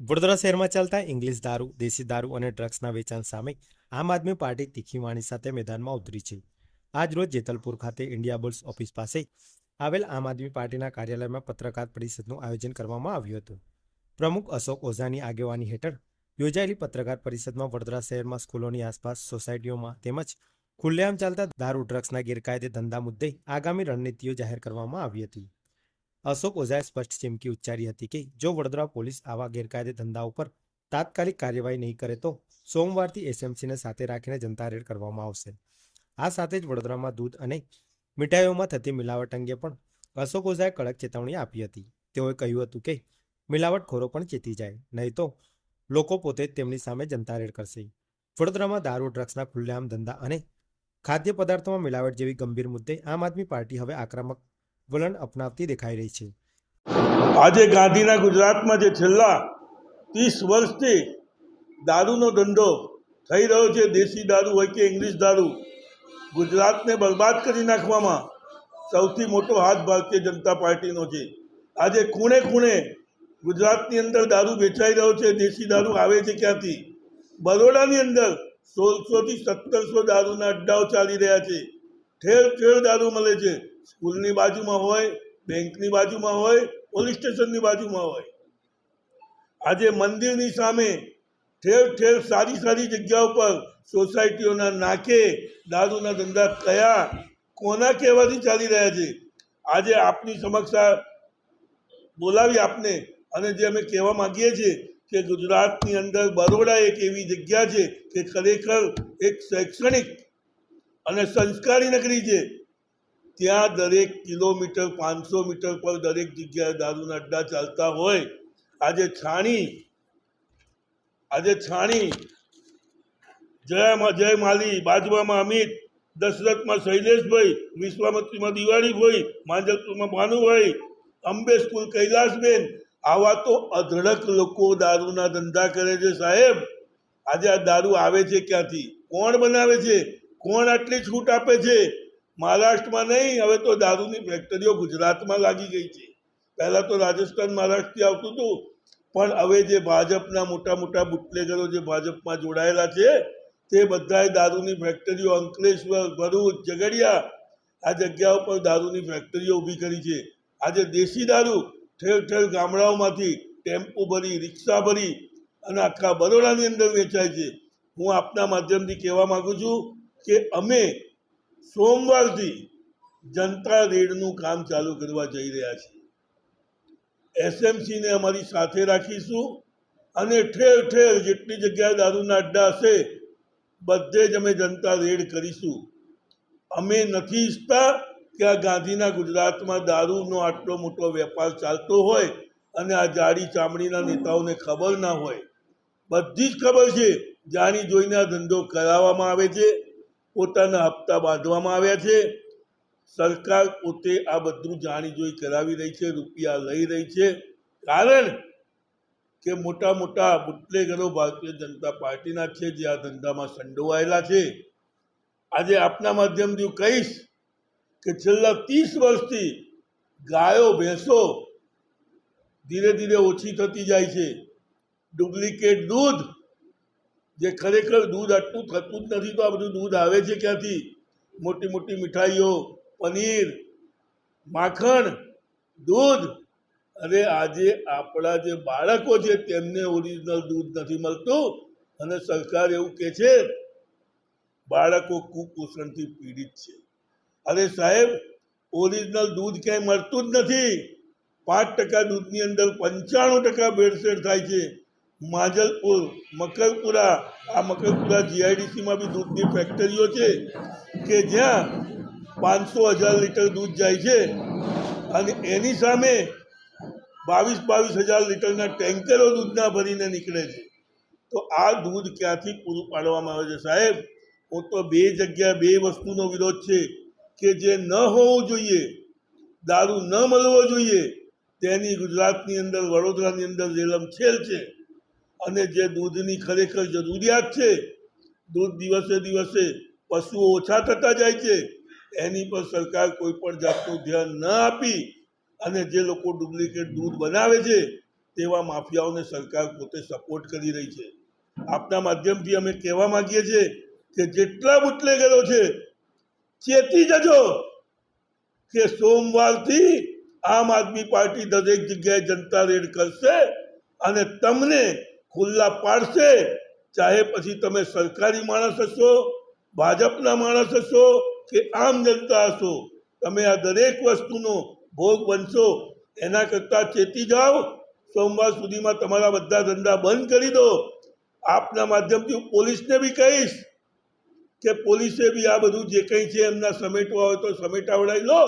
વડોદરા શહેરમાં ચાલતા ઇંગ્લિશ દારૂ, દેશી દારૂ અને ડ્રગ્સના વેચાણ સામે આમ આદમી પાર્ટી તીખી વાણી સાથે મેદાનમાં ઉતરી છે. આજ રોજ જેતલપુર ખાતે ઇન્ડિયા બુલ્સ ઓફિસ પાસે આવેલ આમ આદમી પાર્ટીના કાર્યાલયમાં પત્રકાર પરિષદનું આયોજન કરવામાં આવ્યું હતું. પ્રમુખ અશોક ઓઝાની આગેવાની હેઠળ યોજાયેલી પત્રકાર પરિષદમાં વડોદરા શહેરમાં સ્કૂલોની આસપાસ, સોસાયટીઓમાં તેમજ ખુલ્લેઆમ ચાલતા દારૂ, ડ્રગ્સના ગેરકાયદે ધંધા મુદ્દે આગામી રણનીતિઓ જાહેર કરવામાં આવી હતી. અશોક ઓઝાએ સ્પષ્ટ ચીમકી ઉચ્ચારી હતી કે, જો વડોદરા પોલીસ આવા ગેરકાયદે ધંધા ઉપર તાત્કાલિક કાર્યવાહી નહીં કરે તો સોમવારથી એસએમસીને સાથે રાખીને જનતા રેડ કરવામાં આવશે. આ સાથે જ વડોદરામાં દૂધ અને મીઠાઈઓમાં થતી મિલાવટ અંગે પણ અશોક ઓઝાએ કડક ચેતવણી આપી હતી. તેઓએ કહ્યું હતું કે, મિલાવટખોરો પણ ચેતી જાય, નહીં તો લોકો પોતે તેમની સામે જનતા રેડ કરશે. વડોદરામાં દારૂ, ડ્રગ્સના ખુલ્લેઆમ ધંધા અને ખાદ્ય પદાર્થોમાં મિલાવટ જેવી ગંભીર મુદ્દે આમ આદમી પાર્ટી હવે આક્રમક વલણ અપનાવતી દેખાઈ રહી છે. આજે ગાંધીના ગુજરાતમાં જે છેલ્લા ત્રીસ વર્ષથી દારૂનો ધંધો થઈ રહ્યો છે, દેશી દારૂ હોય કે ઇંગ્લિશ દારૂ, ગુજરાતને બરબાદ કરી નાખવામાં સૌથી મોટો હાથ ભારતીય જનતા પાર્ટીનો છે. આજે ખૂણે ખૂણે ગુજરાતની અંદર દારૂ વેચાઈ રહ્યો છે, દેશી દારૂ આવે છે ક્યાંથી? બરોડાની અંદર સોળસોથી સત્તરસો દારૂના અડ્ડાઓ ચાલી રહ્યા છે. ઠેર ઠેર દારૂ મળે છે. સ્કૂલની બાજુમાં હોય, બેંકની બાજુમાં હોય, પોલીસ સ્ટેશનની બાજુમાં હોય. આજે મંદિરની સામે ઠેર ઠેર સારી સારી જગ્યાઓ પર સોસાયટીઓના નાકે દારૂના ધંધા કયા કોના કહેવાથી ચાલી રહ્યા છે? આજે આપની સમક્ષ બોલાવી આપને અને જે અમે કહેવા માગીએ છીએ કે ગુજરાતની અંદર બરોડા એક એવી જગ્યા છે કે ખરેખર એક શૈક્ષણિક અને સંસ્કારી નગરી છે. ત્યાં દરેક કિલોમીટર, પાંચસો મીટર પર દરેક જગ્યાએ દારૂના અડ્ડા ચાલતા હોય. આજે છાણી આજે છાણી. જયામાં જય માલી, બાજવામાં અમિત, દશરથમાં શૈલેષભાઈ, વિશ્વામત્રીમાં દિવાળીભાઈ, માંજલપુરમાં ભાનુભાઈ, અંબે સ્કૂલ કૈલાસબેન. આવા તો અધડક લોકો દારૂના ધંધા કરે છે સાહેબ. આજે આ દારૂ આવે છે ક્યાંથી? કોણ બનાવે છે? કોણ આટલી છૂટ આપે છે? મહારાષ્ટ્રમાં નહીં, હવે તો દારૂની ફેક્ટરીઓ ગુજરાતમાં લાગી ગઈ છે. પહેલાં તો રાજસ્થાન મહારાષ્ટ્રથી આવતું હતું. પણ હવે જે ભાજપના મોટા મોટા બુટલેગરો જે ભાજપમાં જોડાયેલા છે, તે બધાએ દારૂની ફેક્ટરીઓ અંકલેશ્વર, ભરૂચ, ઝઘડિયા, આ જગ્યા ઉપર દારૂની ફેક્ટરીઓ ઊભી કરી છે. આજે દેશી દારૂ ઠેર ઠેર ગામડાઓમાંથી ટેમ્પો ભરી, રિક્ષા ભરી અને આખા બરોડાની અંદર વેચાય છે. હું આપના માધ્યમથી કહેવા માગું છું કે અમે સોમવારથી જનતા રેડનું કામ ચાલુ કરવા જઈ રહ્યા છીએ. એસએમસીને અમારી સાથે રાખીશું અને ઠેર ઠેર જેટલી જગ્યાએ દારૂના અડ્ડા હશે, બધે જ અમે જનતા રેડ કરીશું. અમે નથી ઈચ્છતા કે આ ગાંધીના ગુજરાતમાં દારૂનો આટલો મોટો વેપાર ચાલતો હોય અને આ જાડી ચામડીના નેતાઓને ખબર ના હોય. બધી જ ખબર છે, જાણી જોઈને આ ધંધો કરાવવામાં આવે છે. પોતાના હપ્તા બાંધવામાં આવ્યા છે. સરકાર પોતે આ બધું જાણી જોઈ કરાવી રહી છે, રૂપિયા લઈ રહી છે. કારણ કે મોટા મોટા બુટલેગરો ભારતીય જનતા પાર્ટીના છે, જે આ ધંધામાં સંડોવાયેલા છે. આજે આપના માધ્યમથી હું કહીશ કે છેલ્લા ત્રીસ વર્ષથી ગાયો, ભેંસો ધીરે ધીરે ઓછી થતી જાય છે. ડુપ્લિકેટ દૂધ જે ખરેખર દૂધ આટલું થતું જ નથી, તો આ બધું દૂધ આવે છે ક્યાંથી? મોટી મોટી મીઠાઈઓ, પનીર, માખણ, દૂધ. અરે આજે આપણા જે બાળકો છે, તેમને ઓરિજિનલ દૂધ નથી મળતું. અને સરકાર એવું કહે છે, બાળકો કુપોષણથી પીડિત છે. અરે સાહેબ, ઓરિજિનલ દૂધ ક્યાંય મળતું જ નથી. પાંચ ટકા દૂધની અંદર પંચાણું ટકા ભેળસેળ થાય છે. માજલપુર, મકરપુરા. આ મકરપુરા જીઆઈડીસીમાં બી દૂધની ફેક્ટરીઓ છે કે જ્યાં પાંચસો હજાર લીટર દૂધ જાય છે. અને એની સામે બાવીસ બાવીસ હજાર લીટરના ટેન્કરો દૂધના ભરીને નીકળે છે. તો આ દૂધ ક્યાંથી પૂરું પાડવામાં આવે છે? સાહેબ, હું તો બે જગ્યા બે વસ્તુનો વિરોધ છે કે જે ન હોવું જોઈએ, દારૂ ન મળવો જોઈએ, તેની ગુજરાતની અંદર, વડોદરાની અંદર રેલમછેલ છે. અને જે દૂધની ખરેખર જરૂરિયાત છે, દૂધ દિવસે દિવસે પશુઓ ઓછા થતા જાય છે, એની પર સરકાર કોઈ પણ જાતનું ધ્યાન ન આપી અને જે લોકો ડુપ્લિકેટ દૂધ બનાવે છે, તેવા માફિયાઓને સરકાર પોતે સપોર્ટ કરી રહી છે. આપના માધ્યમથી અમે કહેવા માંગીએ છીએ કે જેટલા બુટલેગરો છે, ચેતી જજો કે સોમવારથી આમ આદમી પાર્ટી દરેક જગ્યાએ જનતા રેડ કરશે અને તમને ખુલ્લા પાડશે. ચાહે પછી તમે સરકારી માણસ હશો, ભાજપના માણસ હશો કે આમ જનતા હશો, તમે આ દરેક વસ્તુનો ભોગ બનશો. એના કરતાં ચેતી જાઓ. સોમવાર સુધીમાં તમારા બધા ધંધા બંધ કરી દો. આપના માધ્યમથી પોલીસને બી કહીશ કે પોલીસે બી આ બધું જે કંઈ છે એમના સમેટવા હોય તો સમેટાવડાવી લો.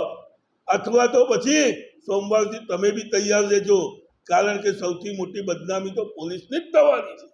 અથવા તો પછી સોમવારથી તમે બી તૈયાર રહેજો. કારણ કે સૌથી મોટી બદનામી તો પોલીસની જ થવાની છે.